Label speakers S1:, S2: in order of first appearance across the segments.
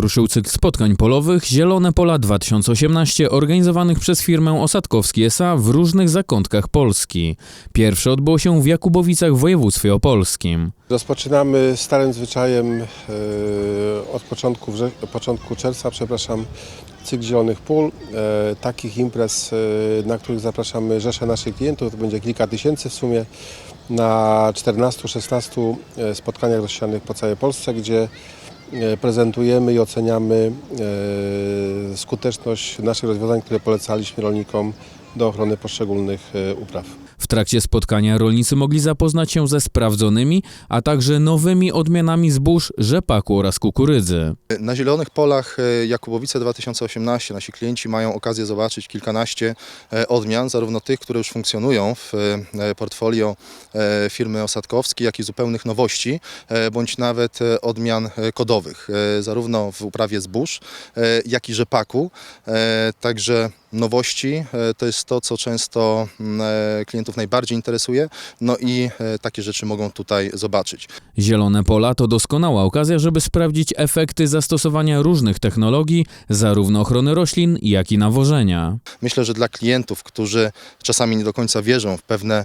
S1: Ruszył cykl spotkań polowych Zielone Pola 2018 organizowanych przez firmę Osadkowski S.A. w różnych zakątkach Polski. Pierwsze odbyło się w Jakubowicach w województwie opolskim.
S2: Rozpoczynamy starym zwyczajem e, od początku, początku czerwca, przepraszam, cykl Zielonych Pól. E, Takich imprez, e, na których zapraszamy rzesze naszych klientów, to będzie kilka tysięcy w sumie, na 14-16 e, spotkaniach rozsianych po całej Polsce, gdzie prezentujemy i oceniamy e, skuteczność naszych rozwiązań, które polecaliśmy rolnikom do ochrony poszczególnych e, upraw.
S1: Trakcie spotkania rolnicy mogli zapoznać się ze sprawdzonymi, a także nowymi odmianami zbóż, rzepaku oraz kukurydzy.
S3: Na Zielonych Polach e, Jakubowice 2018 nasi klienci mają okazję zobaczyć kilkanaście e, odmian, zarówno tych, które już funkcjonują w e, portfolio firmy Osadkowskiej, jak i zupełnych nowości, bądź nawet odmian kodowych, zarówno w uprawie zbóż, jak i rzepaku. Także nowości e, to jest to, co często mm, e, klientów najbardziej interesuje, no i e, takie rzeczy mogą tutaj zobaczyć.
S1: Zielone Pola to doskonała okazja, żeby sprawdzić efekty zastosowania różnych technologii, zarówno ochrony roślin, jak i nawożenia.
S3: Myślę, że dla klientów, którzy czasami nie do końca wierzą w pewne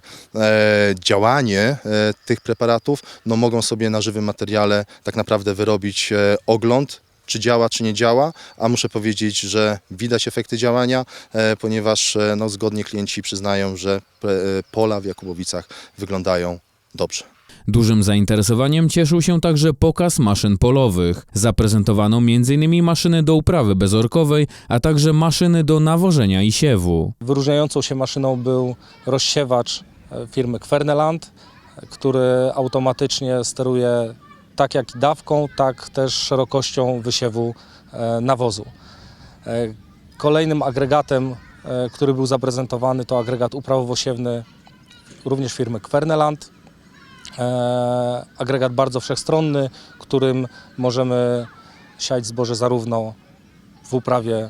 S3: działanie tych preparatów, no mogą sobie na żywym materiale tak naprawdę wyrobić ogląd, czy działa, czy nie działa, a muszę powiedzieć, że widać efekty działania, e, ponieważ e, no, zgodnie klienci przyznają, że e, pola w Jakubowicach wyglądają dobrze.
S1: Dużym zainteresowaniem cieszył się także pokaz maszyn polowych. Zaprezentowano m.in. maszyny do uprawy bezorkowej, a także maszyny do nawożenia i siewu.
S4: Wyróżniającą się maszyną był rozsiewacz firmy Kwerneland, który automatycznie steruje tak jak i dawką, tak też szerokością wysiewu e, nawozu. E, Kolejnym agregatem, e, który był zaprezentowany, to agregat uprawowo-siewny również firmy Kwerneland. Agregat bardzo wszechstronny, którym możemy siać zboże zarówno w uprawie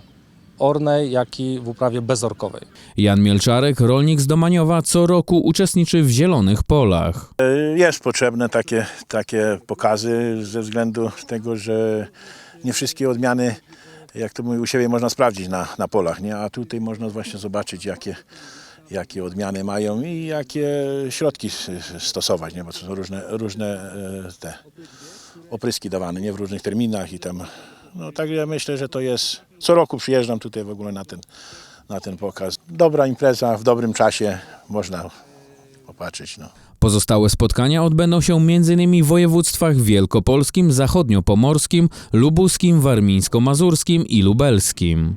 S4: ornej, jak i w uprawie bezorkowej.
S1: Jan Mielczarek, rolnik z Domaniowa, co roku uczestniczy w Zielonych Polach.
S5: Jest potrzebne takie, takie pokazy ze względu tego, że nie wszystkie odmiany, jak to mówię, u siebie można sprawdzić na, na polach, nie? a tutaj można właśnie zobaczyć, jakie, jakie odmiany mają i jakie środki stosować, nie? bo to są różne, różne e, te opryski dawane, nie w różnych terminach i tam. No także myślę, że to jest. Co roku przyjeżdżam tutaj w ogóle na ten, na ten pokaz. Dobra impreza w dobrym czasie, można popatrzeć. No.
S1: Pozostałe spotkania odbędą się m.in. w województwach wielkopolskim, zachodniopomorskim, lubuskim, warmińsko-mazurskim i lubelskim.